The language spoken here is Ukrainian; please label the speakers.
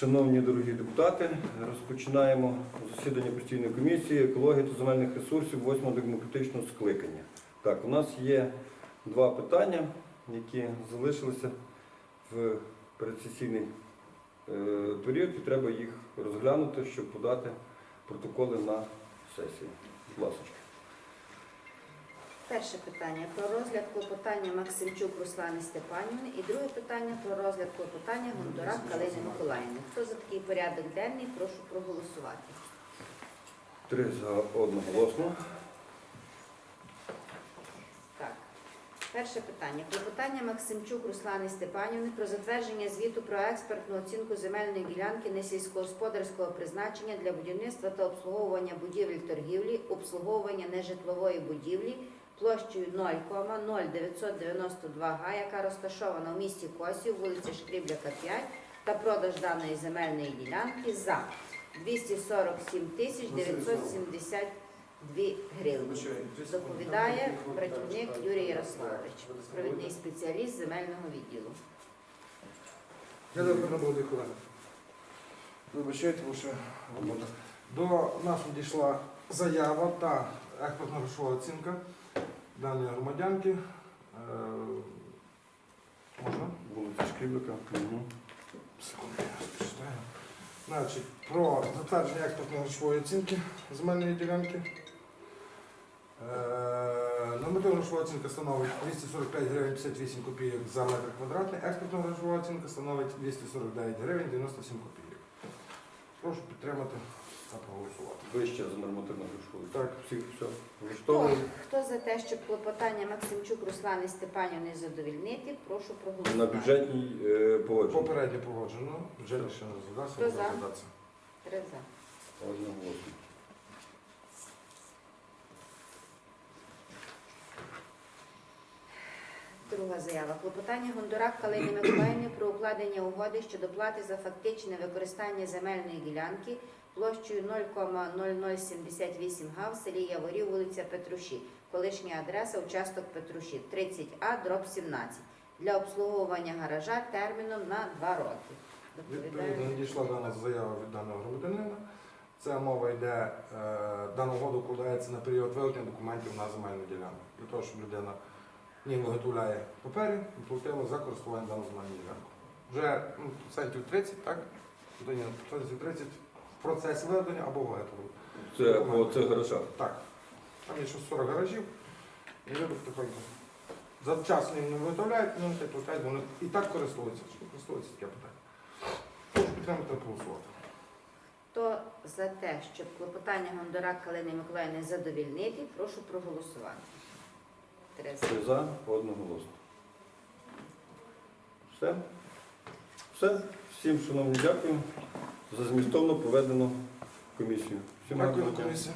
Speaker 1: Шановні дорогі депутати, розпочинаємо засідання постійної комісії екології та земельних ресурсів 8 демократичного скликання. Так, у нас є два питання, які залишилися в передсесійний е, період, і треба їх розглянути, щоб подати протоколи на сесію. Будь ласка.
Speaker 2: Перше питання про розгляд клопотання Максимчук Руслани Степанівни і друге питання про розгляд клопотання Гондурак Калини Миколаївни. Хто за такий порядок денний, прошу проголосувати.
Speaker 1: Три за одноголосно.
Speaker 2: Так. Перше питання. Клопотання Максимчук Руслани Степанівни про затвердження звіту про експертну оцінку земельної ділянки несільськогосподарського призначення для будівництва та обслуговування будівель торгівлі, обслуговування нежитлової будівлі площею 0,0992 га, яка розташована в місті Косів, вулиця Шкрібляка 5, та продаж даної земельної ділянки за 247 тисяч 972 гривні. Доповідає працівник Юрій Ярославович, провідний спеціаліст земельного відділу.
Speaker 3: Я буду. Вибачайте, ще робота. До нас надійшла заява та експертна грошова оцінка даної громадянки. Е, Можна?
Speaker 1: Вулиця. Угу.
Speaker 3: Прочитаю. Значить, про затвердження експертної грошової оцінки земельної ділянки. Е, Нормативна грошова оцінка становить 245 гривень 58 копійок за метр квадратний. Експертна грошова оцінка становить 249 гривень 97 копійок. Прошу підтримати проголосувати.
Speaker 1: Вище за нормативну грошову.
Speaker 3: Так.
Speaker 1: всіх все
Speaker 2: Хто,
Speaker 1: влаштовує.
Speaker 2: хто за те, щоб клопотання Максимчук Руслани Степанівни задовільнити, прошу проголосувати.
Speaker 1: На бюджетній е, погодженні.
Speaker 3: Попередньо погоджено. Бюджет ще не.
Speaker 2: Хто за? Три за.
Speaker 1: Одноголосно.
Speaker 2: Друга заява. Клопотання Гондурак Калини Миколаївни про укладення угоди щодо плати за фактичне використання земельної ділянки площею 0,0078 га в селі Яворів, вулиця Петруші. Колишня адреса участок Петруші 30А, дроб 17 для обслуговування гаража терміном на 2 роки.
Speaker 3: Відповідно, надійшла дана заява від даного громадянина. Це мова йде, е, угода укладається на період виготовлення документів на земельну ділянку. Для того, щоб людина ні виготовляє папері і платила за користування даною земельною ділянкою. Вже ну, процентів 30, так? Людині процентів 30 в процесі виготовлення або виготовлення.
Speaker 1: Це по цих гаражах.
Speaker 3: Так. Там є ще 40 гаражів, і люди потихоньку. Завчасно їм не виготовляють, вони не платять, вони і так користуються. Що користуються таке питання. Прошу підтримати та проголосувати.
Speaker 2: Хто за те, щоб клопотання Гондурак Калини Миколаївни задовільнити, прошу проголосувати. Три за.
Speaker 1: Три за, одноголосно. Все? Все. Всім, шановні, дякую за змістовно поведену комісію. Всім
Speaker 3: Дякую,
Speaker 1: дякую.
Speaker 3: комісія.